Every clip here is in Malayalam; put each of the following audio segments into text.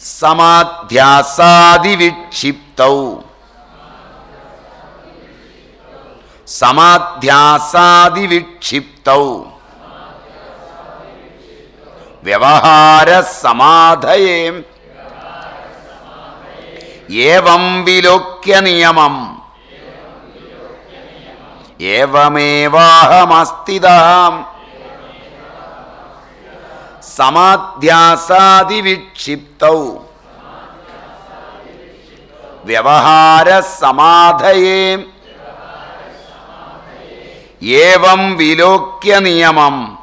സമാധ്യാസാദിവിക്ഷിപ്തൗ. സമാധ്യാസാദിവിക്ഷിപ്തൗ. വ്യവഹാര സമാധയേ ഏവം വിലോക്യ നിയമം. ഏവമേവാഹമസ്ഥിതാം. സമാധ്യാസാദിവിക്ഷിപ്തൗ വ്യവഹാര സമാധയേ ഏവം വിലോക്യ നിയമം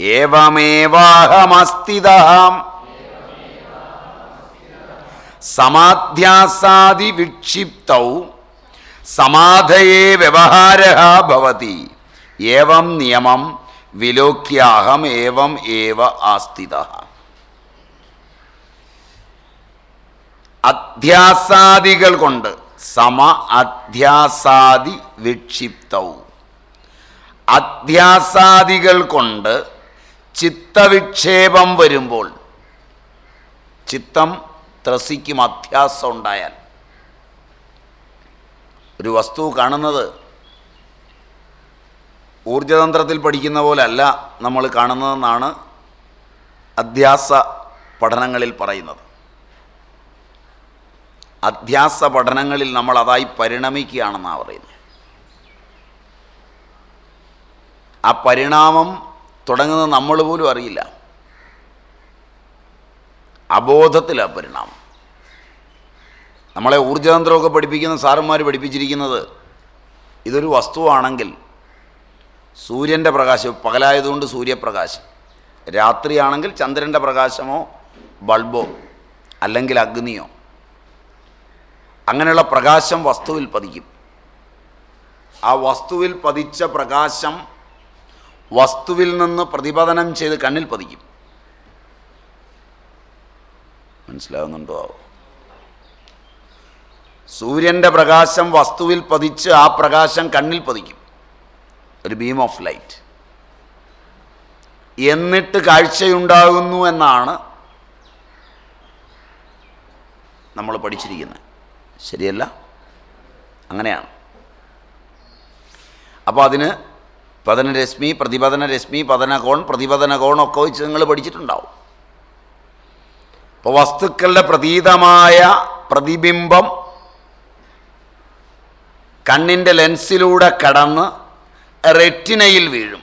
ഏവമേവാഹമസ്ഥിതാം. സമാധ്യാസാദിവിക്ഷിപ്തൗ സമാധയേ വ്യവഹാര ഭവതി. ഏവം നിയമം വിലോക്യാഹം ഏവം ഏവ ആസ്ഥിത അധ്യാസാദികൾ കൊണ്ട് സമ അധ്യാസാദി വിക്ഷിപ്തൗ. അധ്യാസാദികൾ കൊണ്ട് ചിത്തവിക്ഷേപം വരുമ്പോൾ ചിത്തം ത്രസിക്കും അധ്യാസം ഉണ്ടായാൽ ഒരു വസ്തു കാണുന്നത് ഊർജതന്ത്രത്തിൽ പഠിക്കുന്ന പോലെ അല്ല നമ്മൾ കാണുന്നതെന്നാണ് അധ്യാസ പഠനങ്ങളിൽ പറയുന്നത്. അധ്യാസ പഠനങ്ങളിൽ നമ്മൾ അതായി പരിണമിക്കുകയാണെന്നാണ് പറയുന്നത്. ആ പരിണാമം തുടങ്ങുന്നത് നമ്മൾ പോലും അറിയില്ല. അബോധത്തിലാണ് പരിണാമം. നമ്മളെ ഊർജതന്ത്രമൊക്കെ പഠിപ്പിക്കുന്ന സാറന്മാർ പഠിപ്പിച്ചിരിക്കുന്നത് ഇതൊരു വസ്തുവാണെങ്കിൽ സൂര്യന്റെ പ്രകാശം പകലായതുകൊണ്ട് സൂര്യപ്രകാശം. രാത്രിയാണെങ്കിൽ ചന്ദ്രന്റെ പ്രകാശമോ ബൾബോ അല്ലെങ്കിൽ അഗ്നിയോ. അങ്ങനെയുള്ള പ്രകാശം വസ്തുവിൽ പതിക്കും. ആ വസ്തുവിൽ പതിച്ച പ്രകാശം വസ്തുവിൽ നിന്ന് പ്രതിപതനം ചെയ്ത് കണ്ണിൽ പതിക്കും. മനസ്സിലാകുന്നുണ്ടോ? സൂര്യന്റെ പ്രകാശം വസ്തുവിൽ പതിച്ച് ആ പ്രകാശം കണ്ണിൽ പതിക്കും. ഒരു ബീം ഓഫ് ലൈറ്റ് എന്നിട്ട് കാഴ്ചയുണ്ടാകുന്നു എന്നാണ് നമ്മൾ പഠിച്ചിരിക്കുന്നത്. ശരിയല്ല? അങ്ങനെയാണ്. അപ്പോൾ അതിന് പതനരശ്മി പ്രതിപതന രശ്മി പതനകോൺ പ്രതിപതന ഒക്കെ വെച്ച് നിങ്ങൾ പഠിച്ചിട്ടുണ്ടാവും. അപ്പോൾ വസ്തുക്കളുടെ പ്രതീതമായ പ്രതിബിംബം കണ്ണിന്റെ ലെൻസിലൂടെ കടന്ന് റെറ്റിനയിൽ വീഴും.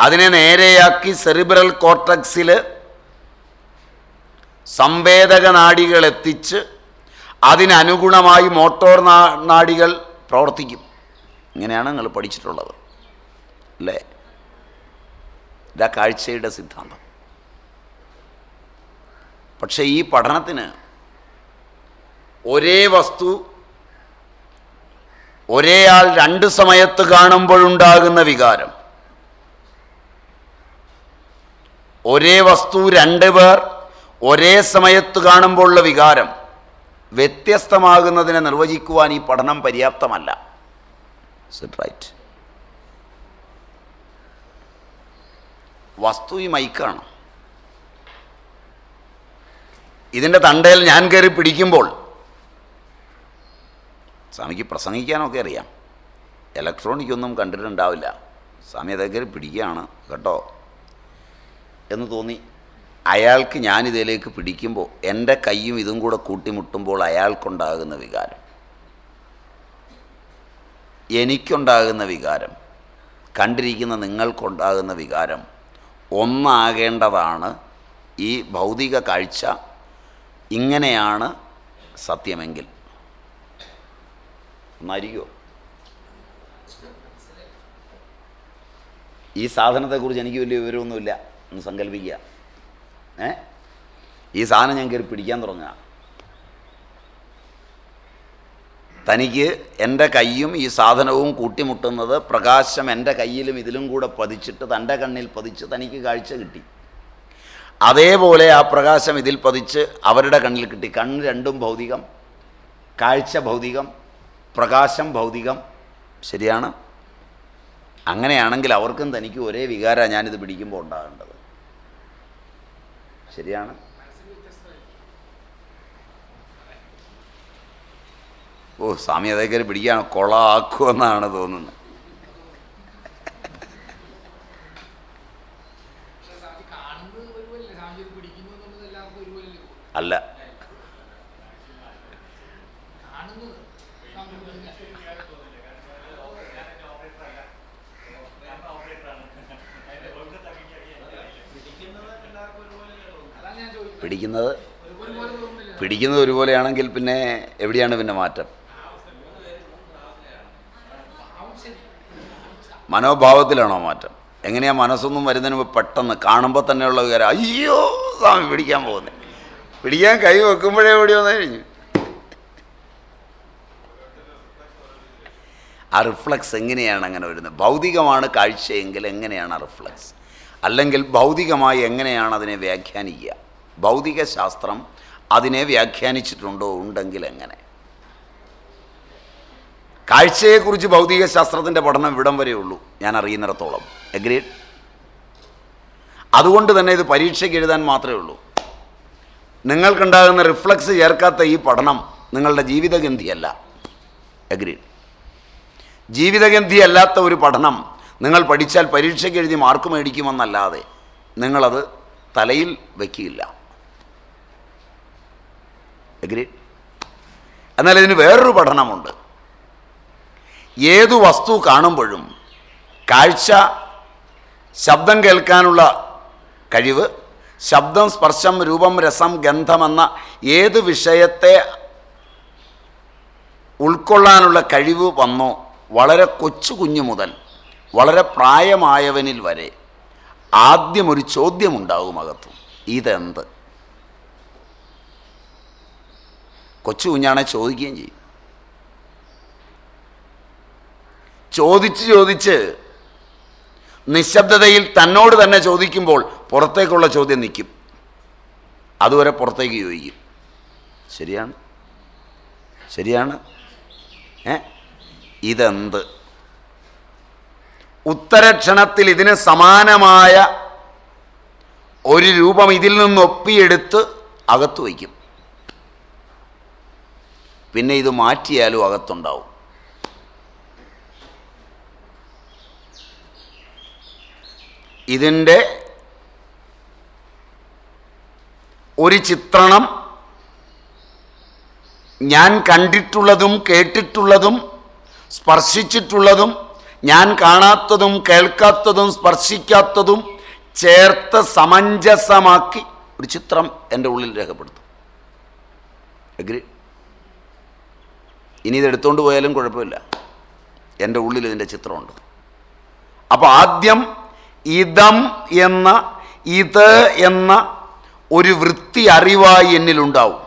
അതിനെ നേരെയാക്കി സെറിബ്രൽ കോർട്ടക്സിൽ സംവേദക നാടികൾ എത്തിച്ച് അതിനനുഗുണമായി മോട്ടോർ നാ- നാഡികൾ പ്രവർത്തിക്കും. ഇങ്ങനെയാണ് നിങ്ങൾ പഠിച്ചിട്ടുള്ളത്. അല്ലേ? ഇതാ കാഴ്ചയുടെ സിദ്ധാന്തം. പക്ഷേ ഈ പഠനത്തിന് ഒരേ വസ്തു ഒരേ ആൾ രണ്ട് സമയത്ത് കാണുമ്പോഴുണ്ടാകുന്ന വികാരം. ഒരേ വസ്തു രണ്ട് പേർ ഒരേ സമയത്ത് കാണുമ്പോഴുള്ള വികാരം വ്യത്യസ്തമാകുന്നതിനെ നിർവചിക്കുവാൻ ഈ പഠനം പര്യാപ്തമല്ല. റൈറ്റ് വസ്തു ഈ മൈക്കാണ് ഇതിന്റെ തണ്ടയിൽ ഞാൻ കയറി പിടിക്കുമ്പോൾ സ്വാമിക്ക് പ്രസംഗിക്കാനൊക്കെ അറിയാം. ഇലക്ട്രോണിക് ഒന്നും കണ്ടിട്ടുണ്ടാവില്ല. സ്വാമി അതേ കയറി പിടിക്കുകയാണ് കേട്ടോ? എന്ന് തോന്നി. അയാൾക്ക് ഞാനിതിലേക്ക് പിടിക്കുമ്പോൾ എന്റെ കൈയും ഇതും കൂടെ കൂട്ടിമുട്ടുമ്പോൾ അയാൾക്കുണ്ടാകുന്ന വികാരം. എനിക്കുണ്ടാകുന്ന വികാരം കണ്ടിരിക്കുന്ന നിങ്ങൾക്കുണ്ടാകുന്ന വികാരം ഒന്നാകേണ്ടതാണ് ഈ ഭൗതിക കാഴ്ച ഇങ്ങനെയാണ് സത്യമെങ്കിൽ. ഒന്നായിരിക്കുമോ ഈ സാധനത്തെക്കുറിച്ച് എനിക്ക് വലിയ വിവരമൊന്നുമില്ല. ഒന്ന് സങ്കല്പിക്കുക. ഏ? ഈ സാധനം ഞാൻ കയറി പിടിക്കാൻ തുടങ്ങുക തനിക്ക് എന്റെ കൈയും ഈ സാധനവും കൂട്ടിമുട്ടുന്നത് പ്രകാശം എന്റെ കയ്യിലും ഇതിലും കൂടെ പതിച്ചിട്ട് തന്റെ കണ്ണിൽ പതിച്ച് തനിക്ക് കാഴ്ച കിട്ടി. അതേപോലെ ആ പ്രകാശം ഇതിൽ പതിച്ച് അവരുടെ കണ്ണിൽ കിട്ടി. കണ്ണ് രണ്ടും ഭൗതികം കാഴ്ച ഭൗതികം പ്രകാശം ഭൗതികം. ശരിയാണ്? അങ്ങനെയാണെങ്കിൽ അവർക്കും തനിക്കും ഒരേ വികാരമാണ് ഞാനിത് പിടിക്കുമ്പോൾ ഉണ്ടാകേണ്ടത്. ശരിയാണ്? ഓ സ്വാമി അതേക്കറി പിടിക്കുകയാണ്. കൊളാക്കുമെന്നാണ് തോന്നുന്നത്. പക്ഷേ സ്വാമി കാണുന്നത് ഒരുപോലെയല്ലേ സ്വാമി ഇത് പിടിക്കുന്നു എന്നുള്ളത് എല്ലാവർക്കും ഒരുപോലെയല്ലേ അല്ല കാണുന്നത് സ്വാമി പിടിക്കുന്ന അതാണ് ഞാൻ ചോദിക്കുന്നത് പിടിക്കുന്നത്? പിടിക്കുന്നത് ഒരുപോലെയാണെങ്കിൽ പിന്നെ എവിടെയാണ് പിന്നെ മാറ്റം? മനോഭാവത്തിലാണോ മാറ്റം? എങ്ങനെയാ മനസ്സൊന്നും വരുന്നതിന് പെട്ടെന്ന് കാണുമ്പോൾ തന്നെയുള്ള വികാരം അയ്യോ സ്വാമി പിടിക്കാൻ പോകുന്നത് പിടിക്കാൻ കൈ വെക്കുമ്പോഴേ ഓടി വന്നു കഴിഞ്ഞു. ആ റിഫ്ലക്സ് എങ്ങനെയാണ് അങ്ങനെ വരുന്നത്? ഭൗതികമാണ് കാഴ്ചയെങ്കിൽ എങ്ങനെയാണ് ആ റിഫ്ലക്സ്? അല്ലെങ്കിൽ ഭൗതികമായി എങ്ങനെയാണ് അതിനെ വ്യാഖ്യാനിക്കുക? ഭൗതിക ശാസ്ത്രം അതിനെ വ്യാഖ്യാനിച്ചിട്ടുണ്ടോ ഉണ്ടെങ്കിൽ എങ്ങനെ കാഴ്ചയെക്കുറിച്ച് ഭൗതിക ശാസ്ത്രത്തിന്റെ പഠനം ഇവിടം വരെ ഉള്ളൂ ഞാൻ അറിയുന്നിടത്തോളം. എഗ്രീഡ് അതുകൊണ്ട് തന്നെ ഇത് പരീക്ഷയ്ക്ക് എഴുതാൻ മാത്രമേ ഉള്ളൂ. നിങ്ങൾക്കുണ്ടാകുന്ന റിഫ്ലക്സ് ചേർക്കാത്ത ഈ പഠനം നിങ്ങളുടെ ജീവിതഗന്ധിയല്ല. എഗ്രീഡ് ജീവിതഗന്ധിയല്ലാത്ത ഒരു പഠനം നിങ്ങൾ പഠിച്ചാൽ പരീക്ഷയ്ക്ക് എഴുതി മാർക്ക് മേടിക്കുമെന്നല്ലാതെ നിങ്ങളത് തലയിൽ വയ്ക്കില്ല എഗ്രീഡ് എന്നാൽ ഇതിന് വേറൊരു പഠനമുണ്ട്. ഏതു വസ്തു കാണുമ്പോഴും കാഴ്ച ശബ്ദം കേൾക്കാനുള്ള കഴിവ് ശബ്ദം സ്പർശം രൂപം രസം ഗന്ധമെന്ന ഏത് വിഷയത്തെ ഉൾക്കൊള്ളാനുള്ള കഴിവ് വന്നോ വളരെ കൊച്ചു കുഞ്ഞു മുതൽ വളരെ പ്രായമായവനിൽ വരെ ആദ്യമൊരു ചോദ്യമുണ്ടാകും അകത്തും. ഇതെന്ത്? കൊച്ചു കുഞ്ഞാണെ ചോദിക്കുകയും ചെയ്യും. ചോദിച്ച് ചോദിച്ച് നിശബ്ദതയിൽ തന്നോട് തന്നെ ചോദിക്കുമ്പോൾ പുറത്തേക്കുള്ള ചോദ്യം നിൽക്കും. അതുവരെ പുറത്തേക്ക് ചോദിക്കും. ശരിയാണ്? ശരിയാണ്? ഏ? ഇതെന്ത്? ഉത്തരക്ഷണത്തിൽ ഇതിന് സമാനമായ ഒരു രൂപം ഇതിൽ നിന്ന് ഒപ്പിയെടുത്ത് അകത്ത് വയ്ക്കും. പിന്നെ ഇത് മാറ്റിയാലും അകത്തുണ്ടാവും. ഇതിന്റെ ഒരു ചിത്രണം ഞാൻ കണ്ടിട്ടുള്ളതും കേട്ടിട്ടുള്ളതും സ്പർശിച്ചിട്ടുള്ളതും ഞാൻ കാണാത്തതും കേൾക്കാത്തതും സ്പർശിക്കാത്തതും ചേർത്ത് സമഞ്ജസമാക്കി ഒരു ചിത്രം എന്റെ ഉള്ളിൽ രേഖപ്പെടുത്തും. അഗ്രി ഇനി ഇത് എടുത്തുകൊണ്ട് പോയാലും കുഴപ്പമില്ല. എന്റെ ഉള്ളിൽ ഇതിന്റെ ചിത്രമുണ്ട്. അപ്പോൾ ആദ്യം ഇതം എന്ന ഇത് എന്ന ഒരു വൃത്തി അറിവായി എന്നിലുണ്ടാവും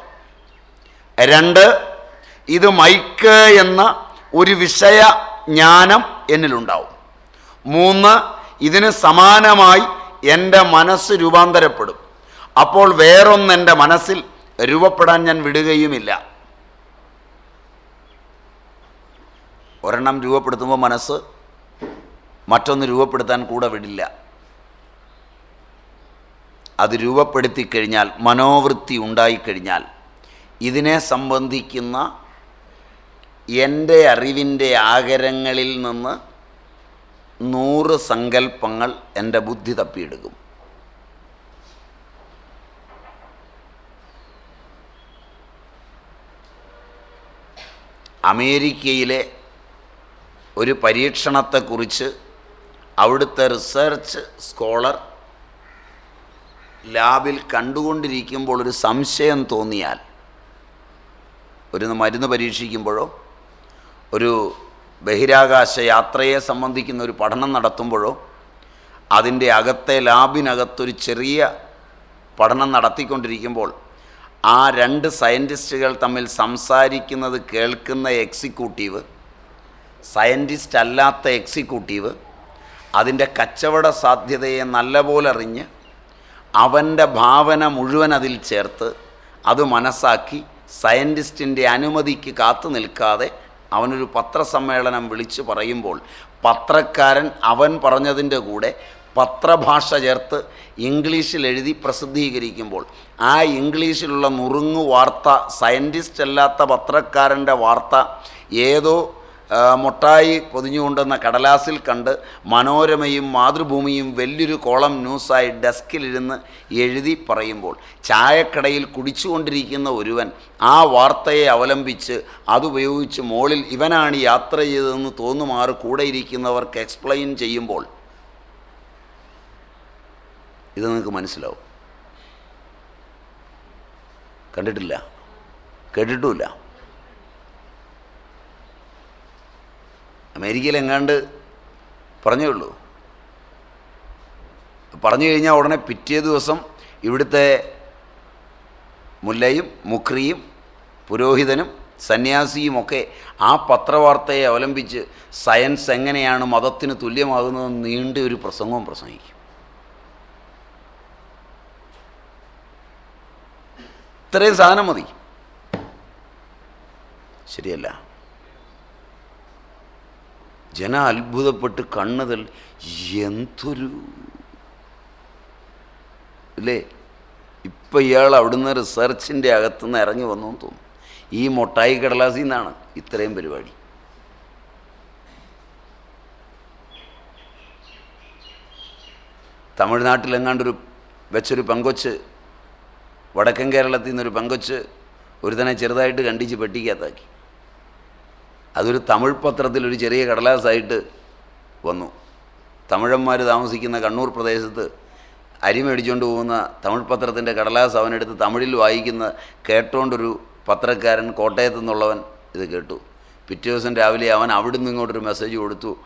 രണ്ട് ഇത് മൈക്ക് എന്ന ഒരു വിഷയ ജ്ഞാനം എന്നിലുണ്ടാവും മൂന്ന് ഇതിന് സമാനമായി എന്റെ മനസ്സ് രൂപാന്തരപ്പെടും. അപ്പോൾ വേറൊന്നെന്റെ മനസ്സിൽ രൂപപ്പെടാൻ ഞാൻ വിടുകയുമില്ല. ഒരെണ്ണം രൂപപ്പെടുത്തുമ്പോൾ മനസ്സ് മറ്റൊന്ന് രൂപപ്പെടുത്താൻ കൂടെ വിടില്ല. അത് രൂപപ്പെടുത്തി കഴിഞ്ഞാൽ മനോവൃത്തി ഉണ്ടായിക്കഴിഞ്ഞാൽ ഇതിനെ സംബന്ധിക്കുന്ന എന്റെ അറിവിന്റെ ആകരങ്ങളിൽ നിന്ന് നൂറ് സങ്കല്പങ്ങൾ എന്റെ ബുദ്ധി തപ്പിയെടുക്കും. അമേരിക്കയിലെ ഒരു പരീക്ഷണത്തെക്കുറിച്ച് അവിടുത്തെ റിസർച്ച് സ്കോളർ ലാബിൽ കണ്ടുകൊണ്ടിരിക്കുമ്പോൾ ഒരു സംശയം തോന്നിയാൽ ഒരു മരുന്ന് പരീക്ഷിക്കുമ്പോഴോ ഒരു ബഹിരാകാശ യാത്രയെ സംബന്ധിക്കുന്ന ഒരു പഠനം നടത്തുമ്പോഴോ അതിന്റെ അകത്തെ ലാബിനകത്തൊരു ചെറിയ പഠനം നടത്തിക്കൊണ്ടിരിക്കുമ്പോൾ ആ രണ്ട് സയന്റിസ്റ്റുകൾ തമ്മിൽ സംസാരിക്കുന്നത് കേൾക്കുന്ന എക്സിക്യൂട്ടീവ് സയന്റിസ്റ്റ് അല്ലാത്ത എക്സിക്യൂട്ടീവ് അതിന്റെ കച്ചവട സാധ്യതയെ നല്ലപോലെ അറിഞ്ഞ് അവന്റെ ഭാവന മുഴുവൻ അതിൽ ചേർത്ത് അത് മനസ്സാക്കി സയന്റിസ്റ്റിന്റെ അനുമതിക്ക് കാത്തു നിൽക്കാതെ അവനൊരു പത്രസമ്മേളനം വിളിച്ചു പറയുമ്പോൾ പത്രക്കാരൻ അവൻ പറഞ്ഞതിന്റെ കൂടെ പത്രഭാഷ ചേർത്ത് ഇംഗ്ലീഷിൽ എഴുതി പ്രസിദ്ധീകരിക്കുമ്പോൾ ആ ഇംഗ്ലീഷിലുള്ള നുറുങ്ങു വാർത്ത സയന്റിസ്റ്റ് അല്ലാത്ത പത്രക്കാരന്റെ വാർത്ത ഏതോ മുട്ടായി പൊതിഞ്ഞുകൊണ്ടുവന്ന കടലാസിൽ കണ്ട് മനോരമയും മാതൃഭൂമിയും വലിയൊരു കോളം ന്യൂസായി ഡെസ്കിലിരുന്ന് എഴുതി പറയുമ്പോൾ ചായക്കടയിൽ കുടിച്ചുകൊണ്ടിരിക്കുന്ന ഒരുവൻ ആ വാർത്തയെ അവലംബിച്ച് അതുപയോഗിച്ച് മോളിൽ ഇവനാണ് യാത്ര ചെയ്തതെന്ന് തോന്നുമാറ് കൂടെ ഇരിക്കുന്നവർക്ക് എക്സ്പ്ലെയിൻ ചെയ്യുമ്പോൾ ഇത് നിങ്ങൾക്ക് മനസ്സിലാവും. കണ്ടിട്ടില്ല? കേട്ടിട്ടുമില്ല? അമേരിക്കയിൽ എങ്ങാണ്ട് പറഞ്ഞേ ഉള്ളൂ. പറഞ്ഞു കഴിഞ്ഞാൽ ഉടനെ പിറ്റേ ദിവസം ഇവിടുത്തെ മുല്ലയും മുക്രിയും പുരോഹിതനും സന്യാസിയുമൊക്കെ ആ പത്രവാർത്തയെ അവലംബിച്ച് സയൻസ് എങ്ങനെയാണ് മതത്തിന് തുല്യമാകുന്നതെന്ന് നീണ്ട ഒരു പ്രസംഗവും പ്രസംഗിക്കും. ഇത്രയും സാധനം മതി. ശരിയല്ല. ജന അത്ഭുതപ്പെട്ട് കണ്ണുതൽ എന്തൊരു അല്ലേ? ഇപ്പം ഇയാൾ അവിടുന്ന് റിസർച്ചിന്റെ അകത്തുനിന്ന് ഇറങ്ങി വന്നു തോന്നുന്നു. ഈ മൊട്ടായി കടലാസിൽ നിന്നാണ് ഇത്രയും പരിപാടി. തമിഴ്നാട്ടിലെങ്ങാണ്ടൊരു വെച്ചൊരു പങ്കൊച്ച് വടക്കൻ കേരളത്തിൽ നിന്നൊരു പെങ്കൊച്ച് ഒരുത്തനെ ചെറുതായിട്ട് കണ്ടിച്ച് പെട്ടിക്കകത്താക്കി. അതൊരു തമിഴ് പത്രത്തിൽ ഒരു ചെറിയ കടലാസായിട്ട് വന്നു. തമിഴന്മാർ താമസിക്കുന്ന കണ്ണൂർ പ്രദേശത്ത് അരി മേടിച്ചുകൊണ്ട് പോകുന്ന തമിഴ് പത്രത്തിന്റെ കടലാസ് അവനെടുത്ത് തമിഴിൽ വായിക്കുന്ന കേട്ടോണ്ടൊരു പത്രക്കാരൻ കോട്ടയത്തു നിന്നുള്ളവൻ ഇത് കേട്ടു. പിറ്റേ ദിവസം രാവിലെ അവൻ അവിടുന്ന് ഇങ്ങോട്ടൊരു മെസ്സേജ് കൊടുത്തു.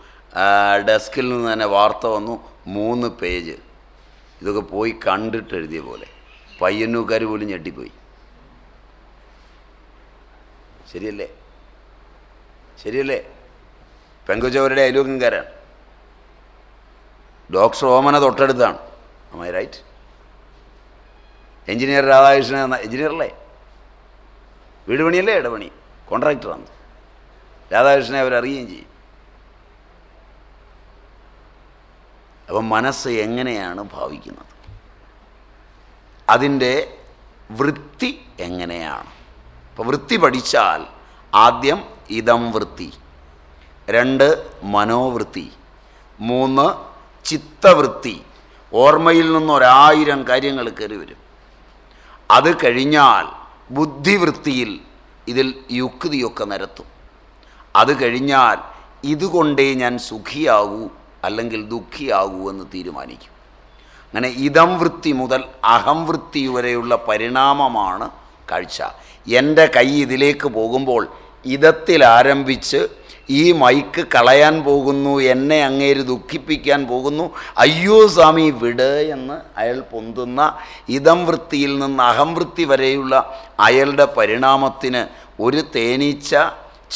ഡെസ്കിൽ നിന്ന് തന്നെ വാർത്ത വന്നു മൂന്ന് പേജ്. ഇതൊക്കെ പോയി കണ്ടിട്ട് എഴുതിയ പോലെ. പയ്യന്നൂക്കാർ പോലും ഞെട്ടിപ്പോയി. ശരിയല്ലേ? ശരിയല്ലേ? പെങ്കുച്ചവരുടെ അയലോക്കംകാരാണ് ഡോക്ടർ ഓമന തൊട്ടടുത്താണ്. അമ്മ റൈറ്റ് എഞ്ചിനീയർ രാധാകൃഷ്ണൻ എന്ന എഞ്ചിനീയറല്ലേ വീട് പണിയല്ലേ? ഇടപണി. കോൺട്രാക്ടറാണ് രാധാകൃഷ്ണനെ അവരറിയുകയും ചെയ്യും. അപ്പം മനസ്സ് എങ്ങനെയാണ് ഭാവിക്കുന്നത്? അതിന്റെ വൃത്തി എങ്ങനെയാണ്? അപ്പോൾ വൃത്തി പഠിച്ചാൽ ആദ്യം ഇതം വൃത്തി. രണ്ട് മനോവൃത്തി. മൂന്ന് ചിത്തവൃത്തി. ഓർമ്മയിൽ നിന്നൊരായിരം കാര്യങ്ങൾ കയറി വരും. അത് കഴിഞ്ഞാൽ ബുദ്ധിവൃത്തിയിൽ ഇതിൽ യുക്തിയൊക്കെ നിരത്തും. അത് കഴിഞ്ഞാൽ ഇതുകൊണ്ടേ ഞാൻ സുഖിയാകൂ അല്ലെങ്കിൽ ദുഃഖിയാകൂ എന്ന് തീരുമാനിക്കും. അങ്ങനെ ഇതം വൃത്തി മുതൽ അഹം വൃത്തി വരെയുള്ള പരിണാമമാണ് കാഴ്ച. എന്റെ കൈ ഇതിലേക്ക് പോകുമ്പോൾ ഇതത്തിൽ ആരംഭിച്ച് ഈ മൈക്ക് കളയാൻ പോകുന്നു എന്നെ അങ്ങേര് ദുഃഖിപ്പിക്കാൻ പോകുന്നു അയ്യോ സ്വാമി വിട് എന്ന് അയാൾ പൊന്തുന്ന ഇതം വൃത്തിയിൽ നിന്ന് അഹംവൃത്തി വരെയുള്ള അയാളുടെ പരിണാമത്തിന് ഒരു തേനീച്ച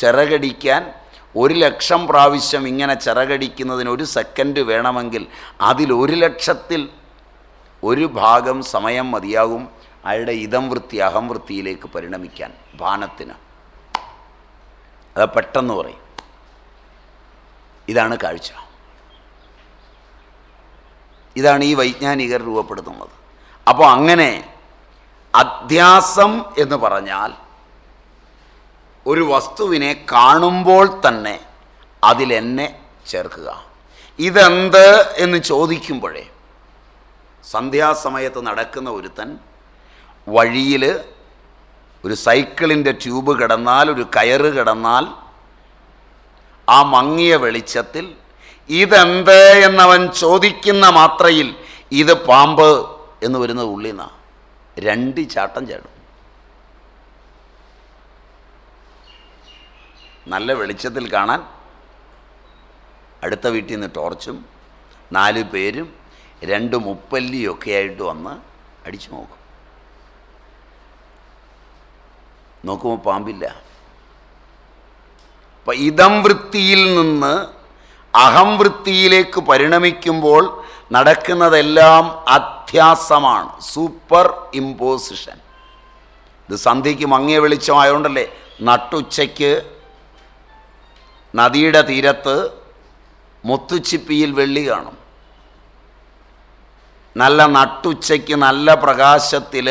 ചിറകടിക്കാൻ ഒരു ലക്ഷം പ്രാവശ്യം ഇങ്ങനെ ചിറകടിക്കുന്നതിന് ഒരു സെക്കൻഡ് വേണമെങ്കിൽ അതിൽ ഒരു ലക്ഷത്തിൽ ഒരു ഭാഗം സമയം മതിയാകും അയാളുടെ ഇതം വൃത്തി അഹംവൃത്തിയിലേക്ക് പരിണമിക്കാൻ ഭാനത്തിന്. അത് പെട്ടെന്ന് പറയും. ഇതാണ് കാഴ്ച. ഇതാണ് ഈ വൈജ്ഞാനികർ രൂപപ്പെടുത്തുന്നത്. അപ്പോൾ അങ്ങനെ അധ്യാസം എന്ന് പറഞ്ഞാൽ ഒരു വസ്തുവിനെ കാണുമ്പോൾ തന്നെ അതിലെന്നെ ചേർക്കുക. ഇതെന്ത് എന്ന് ചോദിക്കുമ്പോഴേ സന്ധ്യാസമയത്ത് നടക്കുന്ന ഒരുത്തൻ വഴിയിൽ ഒരു സൈക്കിളിന്റെ ട്യൂബ് കിടന്നാൽ ഒരു കയറ് കിടന്നാൽ ആ മങ്ങിയ വെളിച്ചത്തിൽ ഇതെന്ത് എന്നവൻ ചോദിക്കുന്ന മാത്രയിൽ ഇത് പാമ്പ് എന്ന് വരുന്നത് ഉള്ളിന്ന രണ്ട് ചാട്ടം ചാടും. നല്ല വെളിച്ചത്തിൽ കാണാൻ അടുത്ത വീട്ടിൽ നിന്ന് ടോർച്ചും നാല് പേരും രണ്ട് മുപ്പല്ലിയൊക്കെ ആയിട്ട് വന്ന് അടിച്ചു നോക്കും. നോക്കുമ്പോൾ പാമ്പില്ല. അപ്പം ഇതം വൃത്തിയിൽ നിന്ന് അഹം വൃത്തിയിലേക്ക് പരിണമിക്കുമ്പോൾ നടക്കുന്നതെല്ലാം അധ്യാസമാണ്. Super imposition. ഇത് സന്ധ്യയ്ക്ക് മങ്ങിയ വെളിച്ചമായതുകൊണ്ടല്ലേ നട്ടുച്ചയ്ക്ക് നദിയുടെ തീരത്ത് മുത്തുച്ചിപ്പിയിൽ വെള്ളി കാണും. നല്ല നട്ടുച്ചയ്ക്ക് നല്ല പ്രകാശത്തിൽ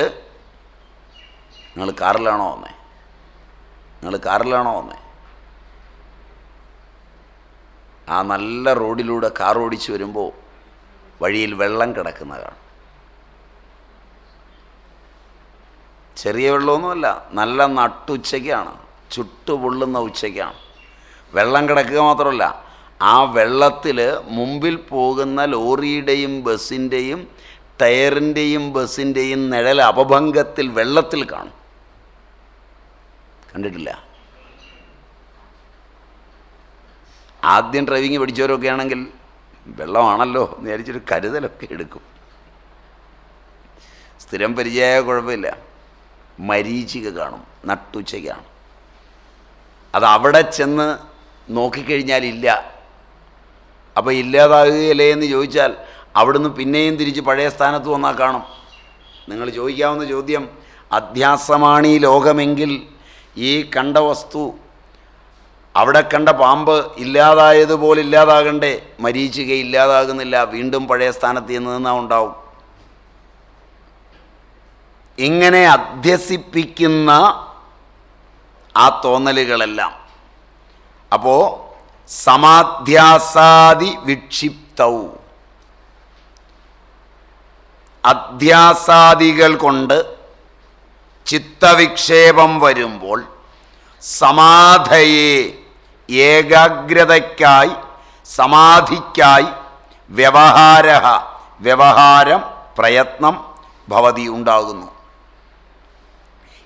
നിങ്ങൾ കാറിലാണോ വന്നേ? നിങ്ങൾ കാറിലാണോ വന്നേ? ആ നല്ല റോഡിലൂടെ കാർ ഓടിച്ച് വരുമ്പോൾ വഴിയിൽ വെള്ളം കിടക്കുന്ന കാണും. ചെറിയ വെള്ളമൊന്നുമല്ല നല്ല നട്ടുച്ചയ്ക്കാണ് ചുട്ടുപൊള്ളുന്ന ഉച്ചയ്ക്കാണ്. വെള്ളം കിടക്കുക മാത്രമല്ല ആ വെള്ളത്തിൽ മുമ്പിൽ പോകുന്ന ലോറിയുടെയും ബസ്സിന്റെയും ടയറിന്റെയും ബസ്സിന്റെയും നിഴൽ അപഭംഗത്തിൽ വെള്ളത്തിൽ കാണും. കണ്ടിട്ടില്ല. ആദ്യം ഡ്രൈവിങ് പഠിച്ചവരൊക്കെ ആണെങ്കിൽ വെള്ളമാണല്ലോ എന്ന് വിചാരിച്ചൊരു കരുതലൊക്കെ എടുക്കും. സ്ഥിരം പരിചയമായ കുഴപ്പമില്ല. മരീചിക കാണും നട്ടുച്ചയ്ക്കാണ്. അത് അവിടെ ചെന്ന് നോക്കിക്കഴിഞ്ഞാൽ ഇല്ല. അപ്പോൾ ഇല്ലാതാകുകയല്ലേ എന്ന് ചോദിച്ചാൽ അവിടുന്ന് പിന്നെയും തിരിച്ച് പഴയ സ്ഥാനത്ത് വന്നാൽ കാണും. നിങ്ങൾ ചോദിക്കാവുന്ന ചോദ്യം അധ്യാസമാണ് ഈ ലോകമെങ്കിൽ ഈ കണ്ട വസ്തു അവിടെ കണ്ട പാമ്പ് ഇല്ലാതായതുപോലെ ഇല്ലാതാകണ്ടേ മരീചിക ഇല്ലാതാകുന്നില്ല വീണ്ടും പഴയ സ്ഥാനത്ത് നിന്ന് ഉണ്ടാവും. ഇങ്ങനെ അധ്യസിപ്പിക്കുന്ന ആ തോന്നലുകളെല്ലാം. അപ്പോൾ സമാധ്യാസാദി വിക്ഷിപ്തൗ. അധ്യാസാദികൾ കൊണ്ട് ചിത്തവിക്ഷേപം വരുമ്പോൾ സമാധയെ ഏകാഗ്രതയ്ക്കായി സമാധിക്കായി വ്യവഹാര വ്യവഹാരം പ്രയത്നം ഭവതി ഉണ്ടാകുന്നു.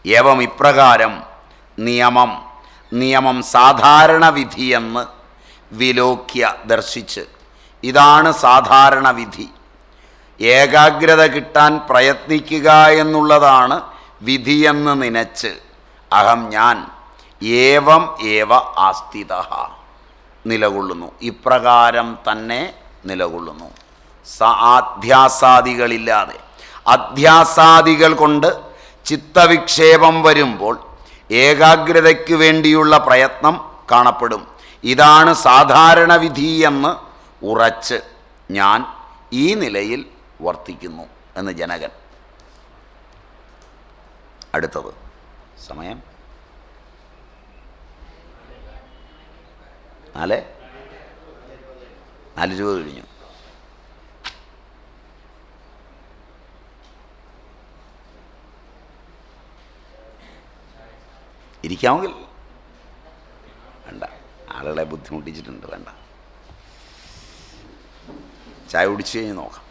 ഏവം ഇപ്രകാരം നിയമം നിയമം സാധാരണ വിധിയെന്ന് വിലോക്യ ദർശിച്ച് ഇതാണ് സാധാരണ വിധി. ഏകാഗ്രത കിട്ടാൻ പ്രയത്നിക്കുക എന്നുള്ളതാണ് വിധിയെന്ന് നനച്ച്. അഹം ഞാൻ ഏവം ഏവ ആസ്ഥിത നിലകൊള്ളുന്നു. ഇപ്രകാരം തന്നെ നിലകൊള്ളുന്നു. സ അധ്യാസാദികളില്ലാതെ അധ്യാസാദികൾ കൊണ്ട് ചിത്തവിക്ഷേപം വരുമ്പോൾ ഏകാഗ്രതയ്ക്ക് വേണ്ടിയുള്ള പ്രയത്നം കാണപ്പെടും. ഇതാണ് സാധാരണ വിധി എന്ന് ഉറച്ച് ഞാൻ ഈ നിലയിൽ വർത്തിക്കുന്നു എന്ന് ജനകൻ. അടുത്തത്. സമയം? നാല്? നാല് രൂപ കഴിഞ്ഞു. ഇരിക്കാമെങ്കിൽ വേണ്ട. ആളുകളെ ബുദ്ധിമുട്ടിച്ചിട്ടുണ്ട് വേണ്ട. ചായ കുടിച്ച് കഴിഞ്ഞ് നോക്കാം.